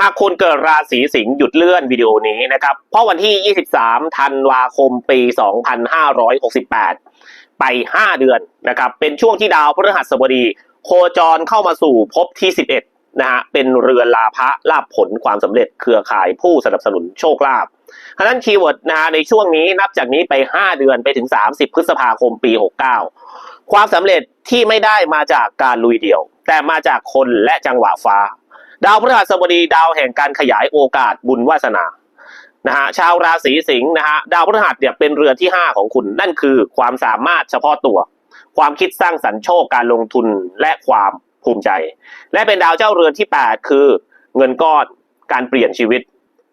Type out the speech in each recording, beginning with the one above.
หากคุณเกิดราศีสิงห์หยุดเลื่อนวิดีโอนี้นะครับ เพราะวันที่ 23 ธันวาคม ปี 2568 ไป 5 เดือนนะครับ เป็นช่วงที่ดาวพฤหัสบดี โคจรเข้ามาสู่ภพที่ 11 นะฮะ เป็นเรือนลาภะลาภผลความสำเร็จเครือข่ายผู้สนับสนุนโชคลาภเพราะฉะนั้นคีย์เวิร์ดนะฮะในช่วงนี้นับจากนี้ไป 5 เดือนไปถึง 30 พฤษภาคมปี 69 ความสำเร็จที่ไม่ได้มาจากการลุยเดี่ยว แต่มาจากคนและจังหวะฟ้า ดาวพฤหัสบดีดาวแห่งการขยายโอกาสบุญวาสนานะฮะชาวราศีสิงห์นะฮะดาวพฤหัสเนี่ยเป็นเรือที่ 5 ของคุณ นั่นคือความสามารถเฉพาะตัว ความคิดสร้างสรรค์โชคการลงทุนและความภูมิใจ และเป็นดาวเจ้าเรือนที่ 8 คือ เงินก้อนการเปลี่ยนชีวิต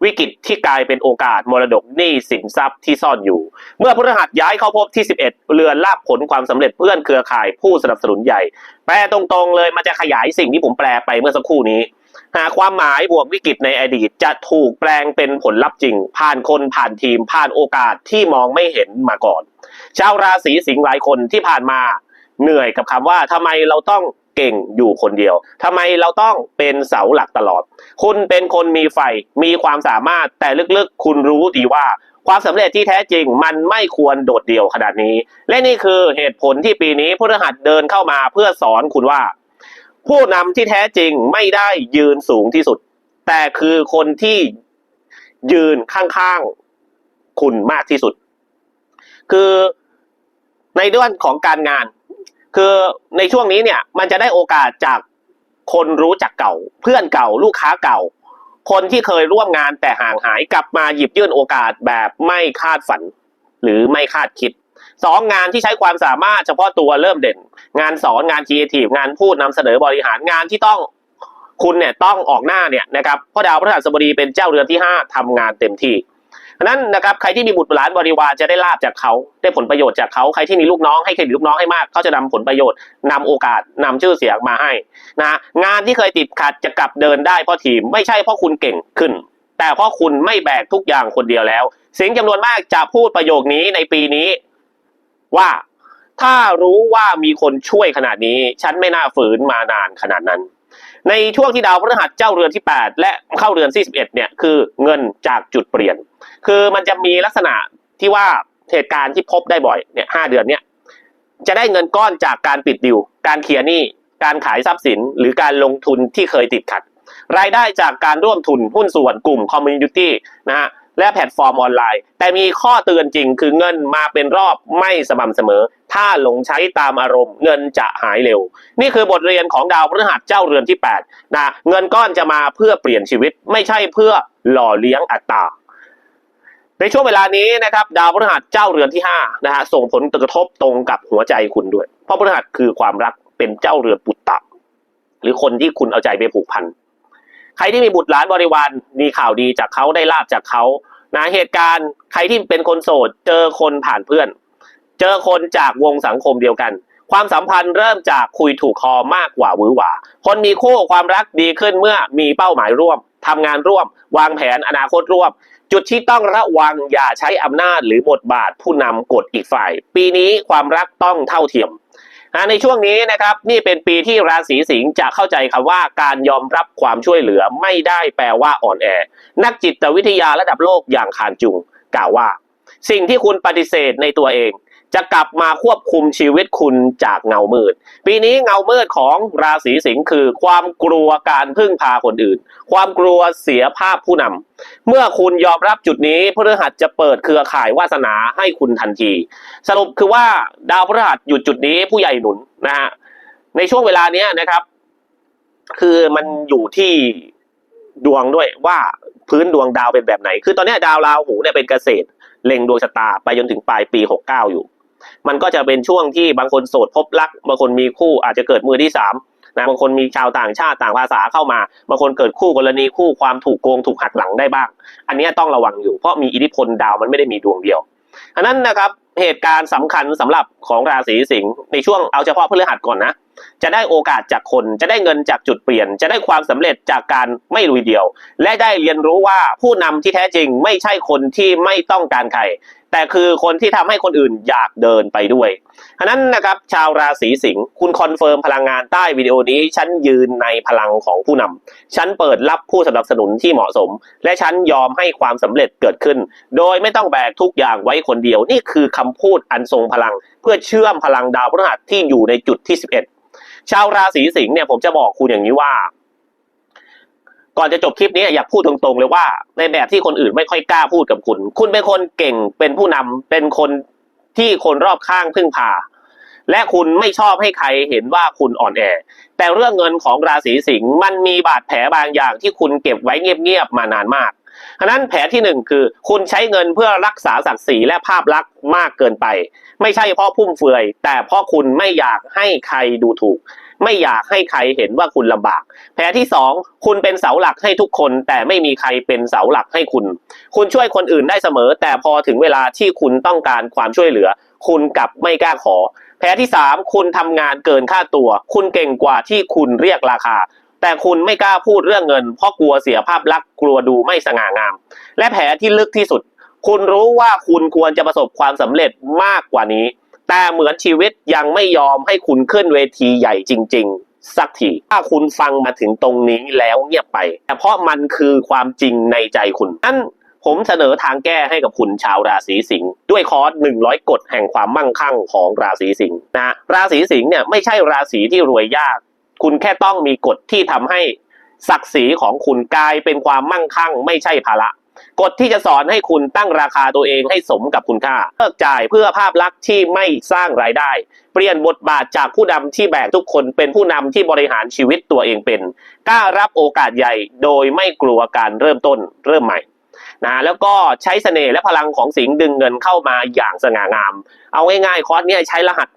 วิกฤตที่กลายเป็นโอกาสมรดกหนี้สินทรัพย์ที่ซ่อนอยู่ เมื่อพฤหัสย้ายเข้าภพที่ 11 เรือนลาบผลความสำเร็จเพื่อนเครือข่ายผู้สนับสนุนใหญ่ แปลตรงๆเลยมันจะขยายสิ่งที่ผมแปลไปเมื่อสักครู่นี้ หาความหมายบวกวิกฤตในอดีต จะถูกแปลงเป็นผลลัพธ์จริง ผ่านคนผ่านทีม ผ่านโอกาสที่มองไม่เห็นมาก่อน ชาวราศีสิงห์หลายคนที่ผ่านมาเหนื่อยกับคำว่าทำไมเราต้องเก่งอยู่คนเดียวทำไมเราต้องเป็นเสาหลักตลอด คุณเป็นคนมีไฟมีความสามารถแต่ลึกๆ คุณรู้ดีว่าความสำเร็จที่แท้จริงมันไม่ควรโดดเดี่ยวขนาดนี้ และนี่คือเหตุผลที่ปีนี้พฤหัสเดินเข้ามาเพื่อสอนคุณว่า ผู้นำที่แท้จริงไม่ได้ยืนสูงที่สุด แต่คือคนที่ยืนข้างๆคุณมากที่สุด คือในด้านของการงาน คือในช่วงนี้เนี่ยมันจะได้โอกาสจากคนรู้จักเก่า เพื่อนเก่าลูกค้าเก่า คนที่เคยร่วมงานแต่ห่างหายกลับมาหยิบยื่นโอกาสแบบไม่คาดฝัน หรือไม่คาดคิด สองงานที่ใช้ความสามารถเฉพาะตัวเริ่มเด่น งานสอนงานครีเอทีฟงานพูดนำเสนอบริหารงานที่ต้องคุณเนี่ยต้องออกหน้าเนี่ยนะครับเพราะดาวพฤหัสบดีเป็นเจ้าเรือนที่ห้าทำงานเต็มที่ฉะนั้นนะครับใครที่มีบุตรหลานบริวารจะได้ลาบจากเขาได้ผลประโยชน์จากเขาใครที่มีลูกน้องให้เครดิตลูกน้องให้มากเขาจะนำผลประโยชน์นำโอกาสนำชื่อเสียงมาให้นะงานที่เคยติดขัดจะกลับเดินได้เพราะทีมไม่ใช่เพราะคุณเก่งขึ้น แต่เพราะคุณไม่แบกทุกอย่างคนเดียวแล้วเสียงจำนวนมากจะพูดประโยคนี้ในปีนี้ ว่าถ้ารู้ว่ามีคนช่วยขนาดนี้ ฉันไม่น่าฝืนมานานขนาดนั้น ในช่วงที่ดาวพฤหัสเจ้าเรือนที่ 8 และเข้าเรือนที่11เนี่ยคือเงินจากจุดเปลี่ยน คือมันจะมีลักษณะที่ว่าเหตุการณ์ที่พบได้บ่อยเนี่ยห้าเดือนเนี่ยจะได้เงินก้อนจากการปิดดิว การเคลียร์หนี้ การขายทรัพย์สิน หรือการลงทุนที่เคยติดขัด รายได้จากการร่วมทุนหุ้นส่วนกลุ่มคอมมูนิตี้นะฮะ และแพลตฟอร์มออนไลน์ แต่มีข้อเตือนจริงคือเงินมาเป็นรอบไม่สม่ำเสมอ ถ้าหลงใช้ตามอารมณ์ เงินจะหายเร็ว นี่คือบทเรียนของดาวพฤหัสเจ้าเรือนที่ 8 นะ เงินก้อนจะมาเพื่อเปลี่ยนชีวิต ไม่ใช่เพื่อหล่อเลี้ยงอัตราในช่วงเวลานี้นะครับดาวพฤหัสเจ้าเรือนที่5นะฮะส่งผลกระทบตรงกับหัวใจคุณด้วย เพราะพฤหัสคือความรักเป็นเจ้าเรือนปุตตะ หรือคนที่คุณเอาใจไปผูกพัน ใครที่มีบุตรหลานบริวารมีข่าวดีจากเขาได้ลาบจากเขานะเหตุการณ์ใครที่เป็นคนโสด เจอคนผ่านเพื่อน เจอคนจากวงสังคมเดียวกัน ความสัมพันธ์เริ่มจากคุยถูกคอมากกว่าหวือหวาคนมีคู่ความรักดีขึ้นเมื่อมีเป้าหมายร่วมทำงานร่วม วางแผนอนาคตร่วม จุดที่ต้องระวังอย่าใช้อำนาจหรือบทบาทผู้นำกดอีกฝ่าย ปีนี้ความรักต้องเท่าเทียม ในช่วงนี้นะครับนี่เป็นปีที่ราศีสิงห์จะเข้าใจคำว่าการยอมรับความช่วยเหลือไม่ได้แปลว่าอ่อนแอ นักจิตวิทยาระดับโลกอย่างคานจุงกล่าวว่า สิ่งที่คุณปฏิเสธในตัวเอง จะกลับมาควบคุมชีวิตคุณจากเงามืด ปีนี้เงามืดของราศีสิงห์คือ ความกลัวการพึ่งพาคนอื่น ความกลัวเสียภาพผู้นำเมื่อคุณยอมรับจุดนี้พฤหัสจะเปิดเครือข่ายวาสนาให้คุณทันที สรุปคือว่าดาวพฤหัสหยุดจุดนี้ผู้ใหญ่หนุนนะฮะในช่วงเวลาเนี้ยนะครับ คือมันอยู่ที่ดวงด้วยว่าพื้นดวงดาวเป็นแบบไหน คือตอนนี้ดาวราหูเนี่ยเป็นเกษตรเล็งดวงชะตาไปจนถึงปลายปีหกเก้าอยู่ มันก็จะเป็นช่วงที่บางคนโสดพบรัก บางคนมีคู่อาจจะเกิดมือที่สามนะบางคนมีชาวต่างชาติต่างภาษาเข้ามา บางคนเกิดคู่กรณีคู่ความถูกโกงถูกหักหลังได้บ้าง อันนี้ต้องระวังอยู่เพราะมีอิทธิพลดาวมันไม่ได้มีดวงเดียวอันนั้นนะครับเหตุการณ์สำคัญสำหรับของราศีสิงห์ในช่วงเอาเฉพาะพฤหัสก่อนนะ จะได้โอกาสจากคนจะได้เงินจากจุดเปลี่ยน จะได้ความสำเร็จจากการไม่ลุยเดียว และได้เรียนรู้ว่าผู้นำที่แท้จริงไม่ใช่คนที่ไม่ต้องการใคร แต่คือคนที่ทำให้คนอื่นอยากเดินไปด้วยฉะนั้นนะครับชาวราศีสิงห์คุณคอนเฟิร์มพลังงานใต้วิดีโอนี้ ฉันยืนในพลังของผู้นำฉันเปิดรับผู้สนับสนุนที่เหมาะสม และฉันยอมให้ความสำเร็จเกิดขึ้น โดยไม่ต้องแบกทุกอย่างไว้คนเดียว นี่คือคำพูดอันทรงพลัง เพื่อเชื่อมพลังดาวพฤหัสที่อยู่ในจุดที่ 11 ชาวราศีสิงห์เนี่ยผมจะบอกคุณอย่างนี้ว่า ก่อนจะจบคลิปนี้อยากพูดตรงๆ เลยว่า ในแบบที่คนอื่นไม่ค่อยกล้าพูดกับคุณ คุณเป็นคนเก่งเป็นผู้นำเป็นคนที่คนรอบข้างพึ่งพา และคุณไม่ชอบให้ใครเห็นว่าคุณอ่อนแอ แต่เรื่องเงินของราศีสิงห์มันมีบาดแผลบางอย่างที่คุณเก็บไว้เงียบๆมานานมากฉะนั้นแผลที่หนึ่งคือ คุณใช้เงินเพื่อรักษาศักดิ์ศรีและภาพลักษณ์มากเกินไป ไม่ใช่เพราะพุ่มเฟือย แต่เพราะคุณไม่อยากให้ใครดูถูก ไม่อยากให้ใครเห็นว่าคุณลำบาก แผลที่สองคุณเป็นเสาหลักให้ทุกคน แต่ไม่มีใครเป็นเสาหลักให้คุณ คุณช่วยคนอื่นได้เสมอ แต่พอถึงเวลาที่คุณต้องการความช่วยเหลือ คุณกลับไม่กล้าขอ แผลที่สามคุณทำงานเกินค่าตัว คุณเก่งกว่าที่คุณเรียกราคาแต่คุณไม่กล้าพูดเรื่องเงิน เพราะกลัวเสียภาพลักษณ์กลัวดูไม่สง่างาม และแผลที่ลึกที่สุด คุณรู้ว่าคุณควรจะประสบความสำเร็จมากกว่านี้ แต่เหมือนชีวิตยังไม่ยอมให้คุณขึ้นเวทีใหญ่จริง ๆ สักทีถ้าคุณฟังมาถึงตรงนี้แล้วเงียบไป แต่เพราะมันคือความจริงในใจคุณนั่นผมเสนอทางแก้ให้กับคุณชาวราศีสิงห์ด้วยคอร์ส100 กฎแห่งความมั่งคั่งของราศีสิงห์นะราศีสิงห์เนี่ยไม่ใช่ราศีที่รวยยาก คุณแค่ต้องมีกฎที่ทำให้ศักดิ์ศรีของคุณกลายเป็นความมั่งคั่ง ไม่ใช่ภาระ กฎที่จะสอนให้คุณตั้งราคาตัวเองให้สมกับคุณค่าเลิกจ่ายเพื่อภาพลักษณ์ที่ไม่สร้างรายได้ เปลี่ยนบทบาทจากผู้นำที่แบกทุกคนเป็นผู้นำที่บริหารชีวิตตัวเองเป็นกล้ารับโอกาสใหญ่ โดยไม่กลัวการเริ่มต้นเริ่มใหม่นะแล้วก็ใช้เสน่ห์และพลังของสิงห์ดึงเงินเข้ามาอย่างสง่างาม เอาง่ายๆคอร์สเนี้ใช้รหัส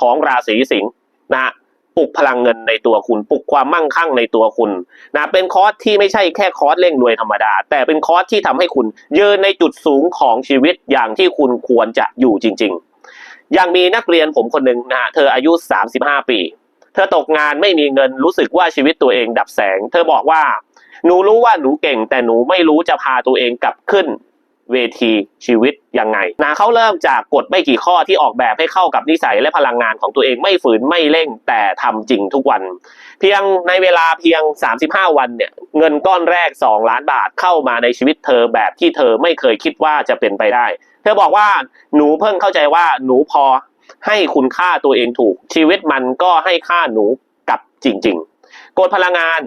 ของราศีสิงห์นะ ปลุกพลังเงินในตัวคุณ ปลุกความมั่งคั่งในตัวคุณนะเป็นคอร์สที่ไม่ใช่แค่คอร์สเร่งรวยธรรมดา แต่เป็นคอร์สที่ทำให้คุณยืนในจุดสูงของชีวิตอย่างที่คุณควรจะอยู่จริง ๆ อย่างมีนักเรียนผมคนหนึ่งนะฮะเธออายุ 35 ปี เธอตกงานไม่มีเงินรู้สึกว่าชีวิตตัวเองดับแสง เธอบอกว่าหนูรู้ว่าหนูเก่ง แต่หนูไม่รู้จะพาตัวเองกลับขึ้น เวทีชีวิตยังไงนะเขาเริ่มจากกฎไม่กี่ข้อที่ออกแบบให้เข้ากับนิสัยและพลังงานของตัวเองไม่ฝืนไม่เร่งแต่ทำจริงทุกวัน เพียงในเวลาเพียง 35 วันเนี่ยเงินก้อนแรก 2 ล้านบาทเข้ามาในชีวิตเธอแบบที่เธอไม่เคยคิดว่าจะเป็นไปได้ เธอบอกว่าหนูเพิ่งเข้าใจว่าหนูพอให้คุณค่าตัวเองถูก ชีวิตมันก็ให้ค่าหนูกับจริง ๆ กฎพลังงาน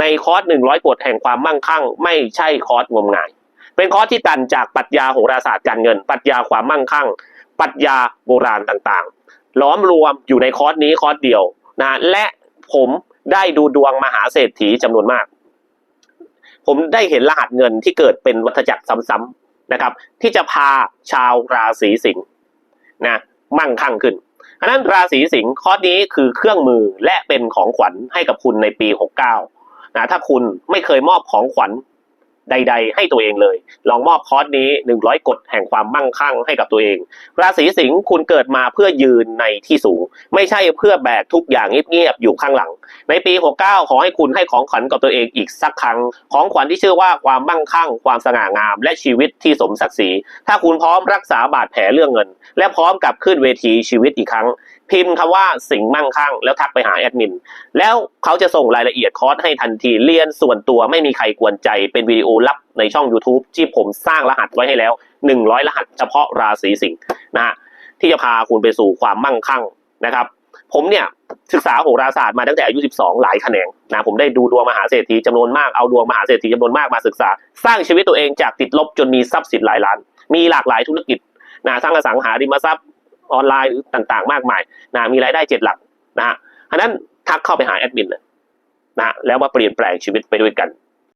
ในคอร์ส100กฎแห่งความมั่งคั่ง ไม่ใช่คอร์สงมงาย เป็นคอสที่ตันจากปรัชญาโหราศาสตร์การเงิน ปรัชญาความมั่งคั่ง ปรัชญาโบราณต่างๆ ล้อมรวมอยู่ในคอร์สนี้คอร์สเดียวนะและผมได้ดูดวงมหาเศรษฐีจำนวนมาก ผมได้เห็นรหัสเงินที่เกิดเป็นวัฏจักรซ้ำๆนะครับ ที่จะพาชาวราศีสิงห์นะมั่งคั่งขึ้นอันนั้นราศีสิงห์คอสนี้คือเครื่องมือและเป็นของขวัญให้กับคุณในปี 69นะถ้าคุณไม่เคยมอบของขวัญ ใด ๆ ให้ตัวเองเลย ลองมอบคอร์สนี้ 100 กฎแห่งความมั่งคั่งให้กับตัวเอง ราศีสิงห์คุณเกิดมาเพื่อยืนในที่สูง ไม่ใช่เพื่อแบกทุกอย่างเงียบๆอยู่ข้างหลัง ในปี 69 ขอให้คุณให้ของขวัญกับตัวเองอีกสักครั้ง ของขวัญที่ชื่อว่าความมั่งคั่ง ความสง่างาม และชีวิตที่สมศักดิ์ศรีถ้าคุณพร้อมรักษาบาดแผลเรื่องเงิน และพร้อมกลับขึ้นเวทีชีวิตอีกครั้ง พิมพ์คำว่าสิงห์มั่งคั่งแล้วทักไปหาแอดมิน แล้วเขาจะส่งรายละเอียดคอร์สให้ทันที เรียนส่วนตัวไม่มีใครกวนใจ เป็นวิดีโอลับในช่อง YouTube ที่ผมสร้างรหัสไว้ให้แล้ว 100 รหัสเฉพาะราศีสิงห์นะฮะที่จะพาคุณไปสู่ความมั่งคั่งนะครับ ผมเนี่ยศึกษาโหราศาสตร์มาตั้งแต่อายุ 12 หลายแขนงนะผมได้ดูดวงมหาเศรษฐีจำนวนมากเอาดวงมหาเศรษฐีจำนวนมากมาศึกษา สร้างชีวิตตัวเองจากติดลบจนมีทรัพย์สินหลายล้าน มีหลากหลายธุรกิจนะทั้างอสังหาริมทรัพย์ ออนไลน์หรือต่างๆ มากมายนะมีรายได้เจ็ดหลักนะฮะฉะนั้นทักเข้าไปหาแอดมินนะแล้วมาเปลี่ยนแปลงชีวิตไปด้วยกัน